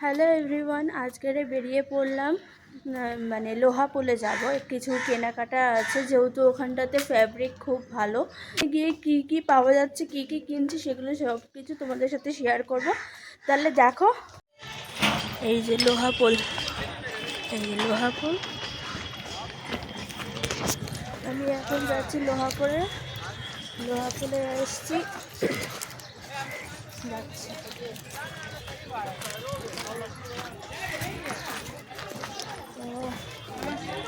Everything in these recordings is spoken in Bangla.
হ্যালো এভরিওয়ান আজকের বেরিয়ে পড়লাম মানে লোহাপুলে যাব। কিছু কেনাকাটা আছে, যেহেতু ওখানটাতে ফ্যাব্রিক খুব ভালো। গিয়ে কি কি পাওয়া যাচ্ছে, কি কি কিনছি সেগুলো সব কিছু তোমাদের সাথে শেয়ার করব। তাহলে দেখো। এই যে লোহাপুল এই যে লোহাপুল আমি এখন যাচ্ছি লোহাপুরে লোহাপুলে এসছি।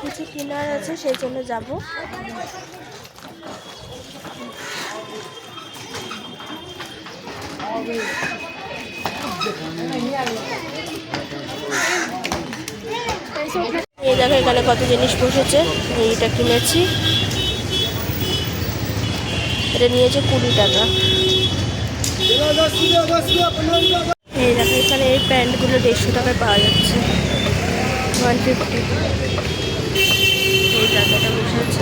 কিছু কেনার আছে, সেই জন্য যাব। এই দেখো, এখানে কত জিনিস বসেছে। এইটা কিনেছি। এটা নিয়েছে কুড়ি টাকা। এই দেখো, এখানে এই প্যান্টগুলো দেড়শো টাকায় পাওয়া যাচ্ছে। ওয়ান ফিফটি এই জায়গাটা বসেছে এখানে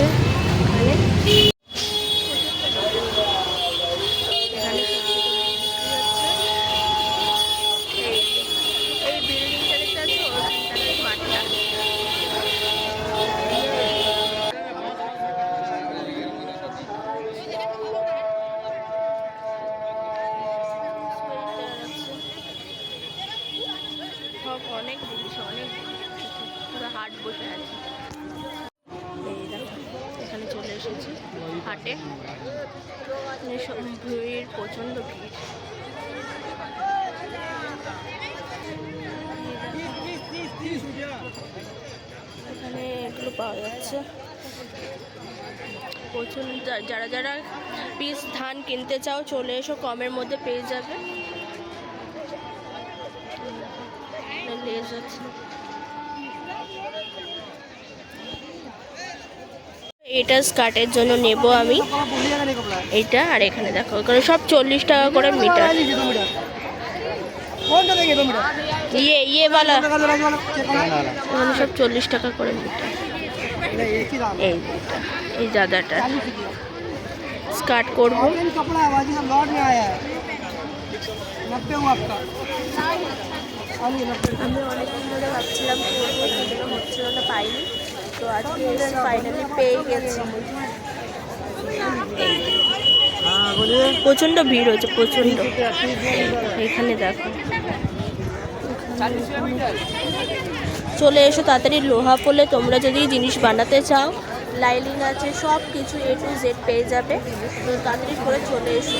অনেক জিনিস, অনেক পুরো হাট বসে আছে। এখানে চলে এসেছি হাটে। ভিড়, প্রচণ্ড ভিড়। এখানে এগুলো পাওয়া যাচ্ছে। প্রচুর যারা যারা পিস ধান কিনতে চাও, চলে এসো, কমের মধ্যে পেয়ে যাবে। লেজ আছে এটা স্কার্টের জন্য নেব আমি এইটা আর এখানে দেখো এখানে সব চল্লিশ টাকা করে মিটার ইয়ে ইয়ে वाला এখানে সব চল্লিশ টাকা করে মিটার এই যেটা এই দাদাটা স্কার্ট করবো कपड़ा है बाजी सब लौट में आया है नब्बे हुआ आपका आइए नब्बे প্রচণ্ড ভাবছিলাম পাইনি। তো আজকে পেয়ে গেছি। প্রচণ্ড ভিড় হচ্ছে প্রচণ্ড। এখানে দেখো। চলে এসো তাড়াতাড়ি লোহা পোলে তোমরা যদি জিনিস বানাতে চাও লাইলিং আছে সব কিছু এ টু জেড পেয়ে যাবে। তাড়াতাড়ি করে চলে এসো।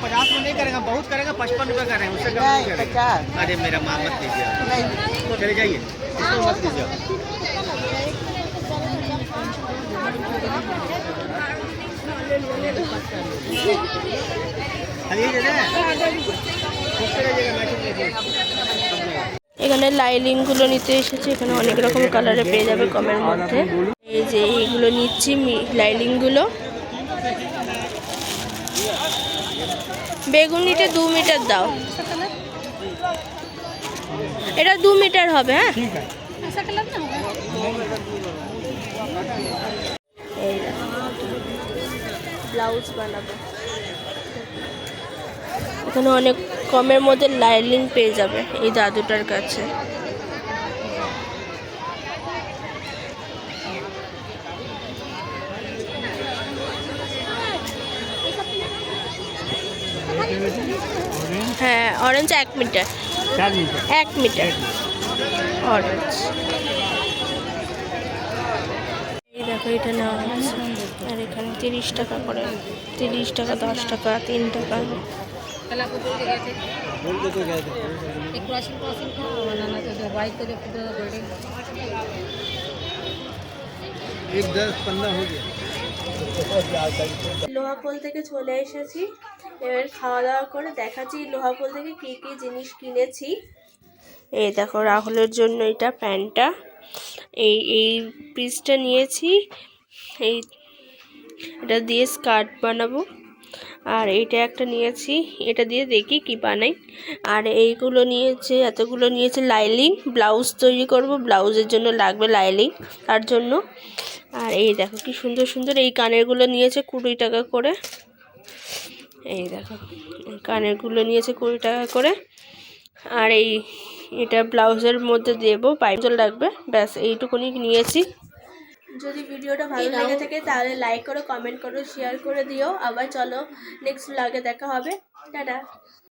पचास में नहीं करेगा बहुत करेगा पचपन रुपये कर रहे हैं उससे कम नहीं करेगा अरे मेरा माँ मत लीजिए चले जाइए इसको मत लीजिए खाली ये दे खुद से लीजिएगा मैं खुद लीजिए এখানে লাইলিংগুলো নিতে এসেছি এখানে অনেক রকম কালারে পেয়ে যাবে কমের মধ্যে এই যে এইগুলো নিচ্ছি মি- লাইলিংগুলো বেগুনিটা দু মিটার দাও। এটা দু মিটার হবে হ্যাঁ? ব্লাউজ বানাবে। ওখানে অনেক কমের মধ্যে লাইলিং পেয়ে যাবে এই দাদুটার কাছে। হ্যাঁ অরেঞ্জ এক মিটার এক মিটার অরেঞ্জ এই দেখো এটা নেওয়া আর এখানে তিরিশ টাকা করে। তিরিশ টাকা দশ টাকা তিন টাকা। লোহাপোল থেকে চলে এসেছি। এবার খাওয়া দাওয়া করে দেখাচ্ছি লোহাপোল থেকে কী কী জিনিস কিনেছি। এই দেখো রাহুলের জন্য এটা প্যান্টটা। এই এই পিসটা নিয়েছি। এই, এটা দিয়ে স্কার্ট বানাবো। আর এটা একটা নিয়েছি। এটা দিয়ে দেখি কি বানাই। আর এইগুলো নিয়েছে, এতগুলো নিয়েছে, লাইলিং, ব্লাউজ তৈরি করব। ব্লাউজের জন্য লাগবে লাইলিং, তার জন্য। আর এই দেখো কি সুন্দর সুন্দর এই কানেরগুলো নিয়েছে কুড়ি টাকা করে। এই দেখো কানের কানেরগুলো নিয়েছে কুড়ি টাকা করে। আর এই এটা ব্লাউজের মধ্যে দেবো পাইপ জল লাগবে ব্যাস এইটুকুনি নিয়েছি। যদি ভিডিওটা ভালো লাগে থাকে তাহলে লাইক করো কমেন্ট করো শেয়ার করে দিও। আবার চলো নেক্সট ব্লগে দেখা হবে। টাটা।